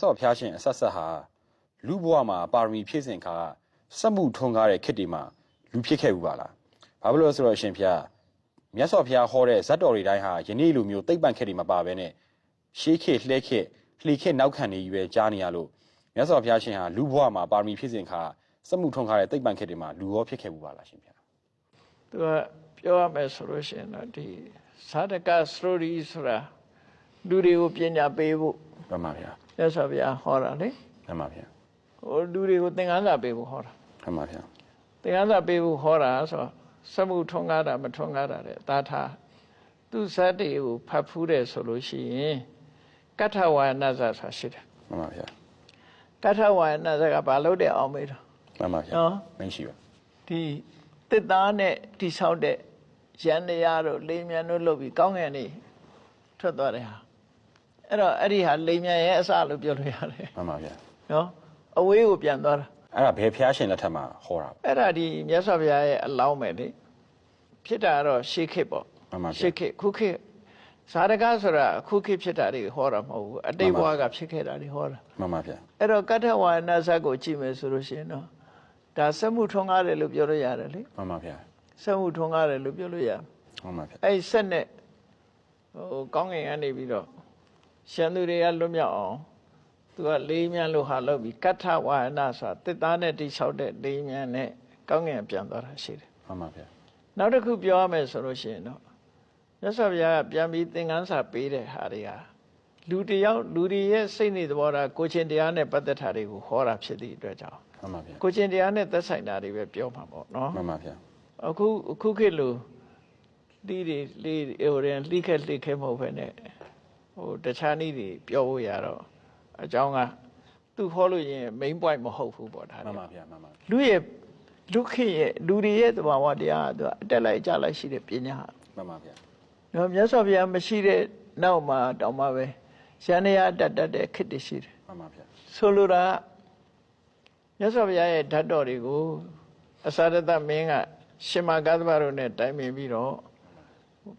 ဆော့ဖျားရှင်အဆက်ဆက်ဟာလူဘဝမှာပါရမီဖြည့်စင်ခါကစက်မှုထွန်းကားတဲ့ခေတ်ဒီမှာလူဖြစ်ခဲ့ဘူးပါလားဘာဖြစ်လို့လဲဆိုတော့အရှင်ဖျားမြတ်စွာဘုရားဟောတဲ့ဇတ်တော်တွေတိုင်းဟာယနေ့လိုမျိုးတိတ်ပန့်ခေတ်ဒီမှာပါပဲနဲ့ရှေးခေတ်လှဲခေတ်လှီခေတ်နောက်ခံနေရွယ်ကြားနေရလို့မြတ်စွာဘုရားရှင်ဟာလူဘဝမှာပါရမီဖြည့်စင်ခါစက်မှုထွန်းကားတဲ့တိတ်ပန့်ခေတ်ဒီမှာလူရောဖြစ်ခဲ့ဘူးပါလားရှင်ဖျားသူကပြောရမယ်ဆိုလို့ရှိရင်တော့ဒီသာတကစတိုရီဆိုတာလူတွေကိုပညာပေးဖို့မှန်ပါဗျာ မြတ်စွာဘုရားဟောတာလေမှန်ပါဗျာဟိုလူတွေကိုသင်္ကန်းစာပေးဖို့ဟောတာမှန်ပါဗျာသင်္ကန်းစာပေးဖို့ဟောတာဆိုတော့စမှုထွန်းကားတာမထွန်းကားတာတဲ့သာထားသူဇတ်တွေကိုဖတ်ဖူးတယ်ဆိုလို့ရှိရင်ကထဝါယနာဇာဆိုတာရှိတယ်မှန်ပါဗျာကထဝါယနာဇာကဘာလို့တဲ့အောင်မေးတော့မှန်ပါဗျာနော်မရှိပါဒီတစ်သားနဲ့တိဆောက်တဲ့ရန်တရားတို့လိမ်မြန်တို့လုပ်ပြီးကောင်းငင်နေထွက်သွားတယ်ဟာ အဲ့တော့အဲ့ဒီဟာလိမ်မြန်ရဲ့အစလို့ပြောလို့ရတယ်မှန်ပါဗျာနော်အဝေးကိုပြန်သွားတာအဲ့ဒါဘယ်ဖျားရှင်လက်ထက်မှာဟောတာအဲ့ဒါဒီမြတ်စွာဘုရားရဲ့အလောင်းပဲလေဖြစ်တာကတော့ရှေးခေတ်ပေါ့မှန်ပါဗျာရှေးခေတ်ခုခေတ်ဇာတကဆိုတာအခုခေတ်ဖြစ်တာတွေဟောတာမဟုတ်ဘူးအတိတ်ဘဝကဖြစ်ခဲ့တာတွေဟောတာမှန်ပါဗျာအဲ့တော့ကတ္ထဝါယနာဇတ်ကိုကြည့်မယ်ဆိုလို့ရှိရင်တော့ဒါစက်မှုထွန်းကားတယ်လို့ပြောလို့ရတယ်လေမှန်ပါဗျာစက်မှုထွန်းကားတယ်လို့ပြောလို့ရတယ်မှန်ပါဗျာအဲ့ဒီဆက်နဲ့ဟိုကောင်းကင်ကနေပြီးတော့ ရှန်သူတွေကလွတ်မြောက်အောင်သူကလေးမြန်းလို့ဟာလုပ်ပြီးကတ္ထဝါယနာဆိုတာတစ်သားနဲ့တိဆောက်တဲ့လေးမြန်းနဲ့ကောင်းကင်ပြန်သွားတာရှိတယ်မှန်ပါဗျာနောက်တစ်ခုပြောရမယ်ဆိုလို့ရှိရင်တော့မြတ်စွာဘုရားကပြန်ပြီးသင်္ကန်းစာပေးတဲ့ဟာတွေကလူတစ်ယောက်လူတွေရဲ့စိတ်နေသဘောထားကိုချင်းတရားနဲ့ပတ်သက်တာတွေကိုဟောတာဖြစ်သည့်အတွက်ကြောင့်မှန်ပါဗျာကိုချင်းတရားနဲ့သက်ဆိုင်တာတွေပဲပြောမှာပေါ့နော်မှန်ပါဗျာအခုအခုခေတ်လိုဒီတွေလေးဟိုရင်လိခက်လိခက်မဟုတ်ဘဲနဲ့ ဟိုတခြားနည်းတွေပြောဖို့ရတော့အကြောင်းကသူခေါ်လို့ရင် main point မဟုတ်ဘူးပေါ့ဒါမှန်တွေပါဗျာမှန်ပါလူရဲ့လူခေတ်ရဲ့လူတွေရဲ့သဘာဝတရားကသူကအတက်လိုက်ကြလိုက်ရှိတဲ့ပညာမှန်ပါဗျာနော်မြတ်စွာဘုရားမရှိတဲ့နောက်မှာတောင်မှပဲရန်ရတတ်တတ်တဲ့ခေတ်တွေရှိတယ်မှန်ပါဗျာဆိုလိုတာကမြတ်စွာဘုရားရဲ့ဓာတ်တော်တွေကိုအစာရတမင်းကရှင်မဂသဗတို့နဲ့တိုင်ပင်ပြီးတော့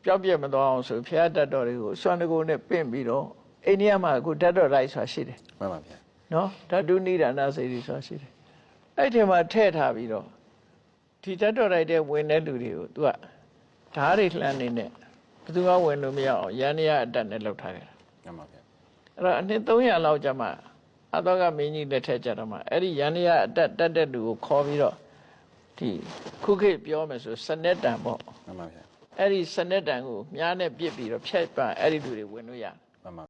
ပျောက်ပြက်မသွားအောင်ဆိုဘုရားဓာတ်တော်တွေကိုစွမ်းတကုနဲ့ပင့်ပြီးတော့အိန္ဒိယမှာအခုဓာတ်တော်လိုက်ဆိုတာရှိတယ်မှန်ပါဗျာနော်ဓာတုနိဒာနစေတီဆိုတာရှိတယ်အဲ့ဒီမှာထည့်ထားပြီးတော့ဒီဓာတ်တော်လိုက်တဲ့ဝင်တဲ့လူတွေကို तू ကဓာတ်တွေလှမ်းနေနဲ့ဘယ်သူမှဝင်လို့မရအောင်ရန်ရအတက်နဲ့လှုပ်ထားခဲ့တာမှန်ပါဗျာအဲ့တော့အနှစ်300လောက်ကြာမှအတော့ကမင်းကြီးလက်ထက်ကြတော့မှအဲ့ဒီရန်ရအတက်တက်တဲ့လူကိုခေါ်ပြီးတော့ဒီခုခေတ်ပြောမယ်ဆိုစနက်တန်ပေါ့မှန်ပါဗျာ အဲ့ဒီစနက်တန်ကိုမြားနဲ့ပြစ်ပြီးတော့ဖြတ်ပန်အဲ့ဒီလူတွေဝင်လို့ရတယ်မှန်ပါ